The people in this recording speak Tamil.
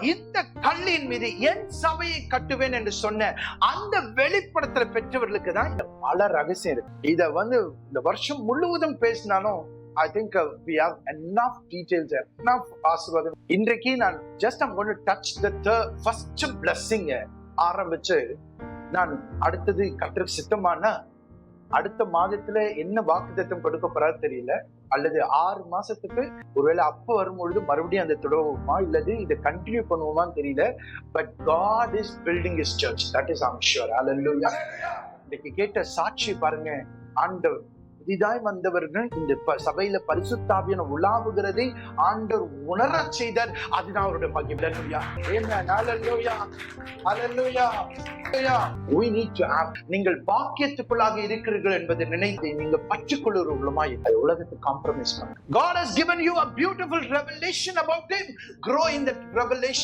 இந்த கல்லின் மீது என் சபையை கட்டுவேன் என்று சொன்ன அந்த வெளிப்படத்துல பெற்றவர்களுக்கு தான் இந்த பல ரகசியம் இருக்கு. இத வந்து இந்த வருஷம் முழுவதும் பேசினாலும் I think we have enough details enough ஆசீர்வாதம். இன்றைக்கு நான் just I'm gonna touch the first blessing uh, ஆரம்பிச்சு நான் அடுத்தது கத்திர சித்தமான அடுத்த மாதத்துல என்ன வாக்குத்தத்தம் கொடுக்க போறாரு தெரியல. அல்லது ஆறு மாசத்துக்கு ஒருவேளை அப்ப வரும்பொழுது மறுபடியும் அந்த தொடருவோமா இல்லது இதை கண்டினியூ பண்ணுவோமான்னு தெரியல. But God is building is church that is I'm sure hallelujah இன்னைக்கு கேட்ட சாட்சி பாருங்க. ஆண்டவர் புதிதாய் வந்தவர்கள் இந்த சபையில பரிசுத்தாவியன உலாவுகிறதை ஆண்டவர் உணர செய்தார். அதுதான் அவருடைய பாக்கியம். Hallelujah. Amen. We need to have நீங்கள் பாக்கியத்துக்குள்ளாக இருக்கிறீர்கள் என்பதை நினைத்து நீங்க பற்றுக்கொள்ளுறவங்களுமா இல்லை உலகத்துக்கு காம்ப்ரமைஸ் பண்ணுங்க God has given you a beautiful revelation about him. Grow in that revelation.